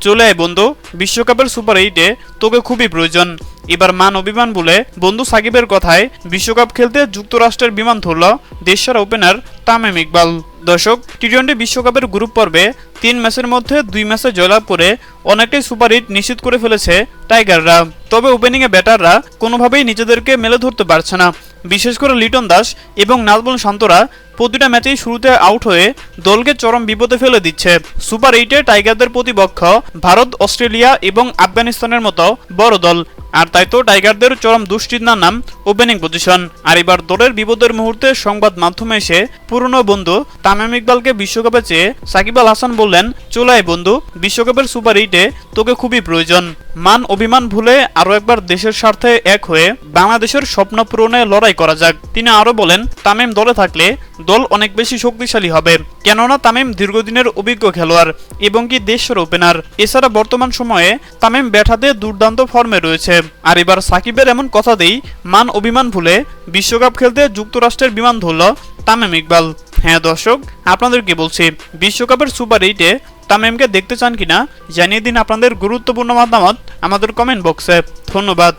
চলে আয় বন্ধু। বিশ্বকাপের সুপার এইটে তোকে খুবই প্রয়োজন। এবার মান অভিমান বলে বন্ধু সাকিবের কথায় বিশ্বকাপ খেলতে যুক্তরাষ্ট্রের বিমান ধরল দেশের ওপেনার তামিম ইকবাল। দর্শক টি টোয়েন্টি বিশ্বকাপের গ্রুপ পর্বে তিন ম্যাচের মধ্যে দুই ম্যাচে জয়লাভ করে অনেকটাই সুপার হিট নিশ্চিত করে ফেলেছে টাইগাররা। তবে ওপেনিংয়ে ব্যাটাররা কোনোভাবেই নিজেদেরকে মেলে ধরতে পারছে না। বিশেষ করে লিটন দাস এবং নাজমুল শান্তরা প্রতিটা ম্যাচেই শুরুতে আউট হয়ে দলকে চরম বিপদে ফেলে দিচ্ছে। সুপার এইটে টাইগারদের প্রতিপক্ষ ভারত, অস্ট্রেলিয়া এবং আফগানিস্তানের মতো বড় দল। আর তাই তো টাইগারদের চরম দুশ্চিন্তার নাম ওপেনিং পজিশন আর এবার দলের বিপদের মুহূর্তে সংবাদ মাধ্যমে এসে পুরনো বন্ধু তামিম ইকবালকে বিশ্বকাপে চেয়ে সাকিব আল হাসান বললেন চলাই বন্ধু, বিশ্বকাপের সুপার এইটে তোকে খুবই প্রয়োজন। মান অভিমান ভুলে আরও একবার দেশের স্বার্থে এক হয়ে বাংলাদেশের স্বপ্ন পূরণে লড়াই করা যাক। তিনি আরও বলেন, তামিম দলে থাকলে দল অনেক বেশি শক্তিশালী হবে। কেননা তামিম দীর্ঘদিনের অভিজ্ঞ খেলোয়াড় এবং কি দেশের ওপেনার এছাড়া বর্তমান সময়ে তামিম ব্যাটাতে দুর্দান্ত ফর্মে রয়েছে। আর এবার সাকিবের এমন কথাতেই মান অভিমান ভুলে বিশ্বকাপ খেলতে যুক্তরাষ্ট্রের বিমান ধরল তামিম ইকবাল। হ্যাঁ দর্শক, আপনাদেরকে বলছি, বিশ্বকাপের সুপার এইটে তামিমকে দেখতে চান কিনা জানিয়ে দিন আপনাদের গুরুত্বপূর্ণ মতামত আমাদের কমেন্ট বক্সে ধন্যবাদ।